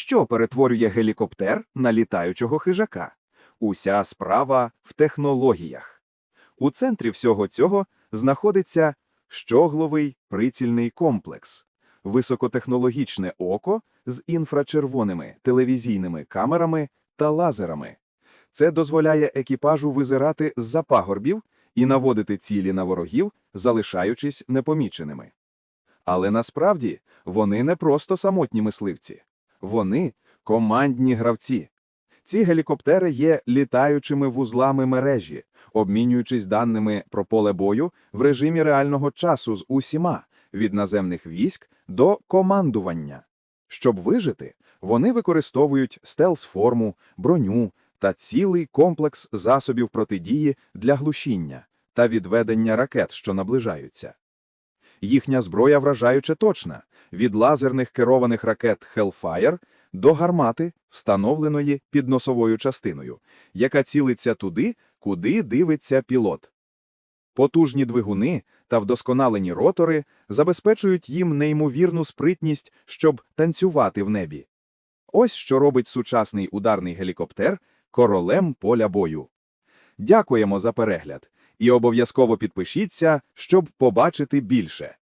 що перетворює гелікоптер на літаючого хижака. Уся справа в технологіях. У центрі всього цього знаходиться щогловий прицільний комплекс, високотехнологічне око з інфрачервоними телевізійними камерами та лазерами. Це дозволяє екіпажу визирати з-за пагорбів і наводити цілі на ворогів, залишаючись непоміченими. Але насправді вони не просто самотні мисливці. Вони командні гравці. Ці гелікоптери є літаючими вузлами мережі, обмінюючись даними про поле бою в режимі реального часу з усіма, від наземних військ до командування. Щоб вижити, вони використовують стелс-форму, броню та цілий комплекс засобів протидії для глушіння та відведення ракет, що наближаються. Їхня зброя вражаюче точна від лазерних керованих ракет Hellfire до гармати, встановленої під носовою частиною, яка цілиться туди, куди дивиться пілот. Потужні двигуни та вдосконалені ротори забезпечують їм неймовірну спритність, щоб танцювати в небі. Ось що робить сучасний ударний гелікоптер королем поля бою. Дякуємо за перегляд і обов'язково підпишіться, щоб побачити більше.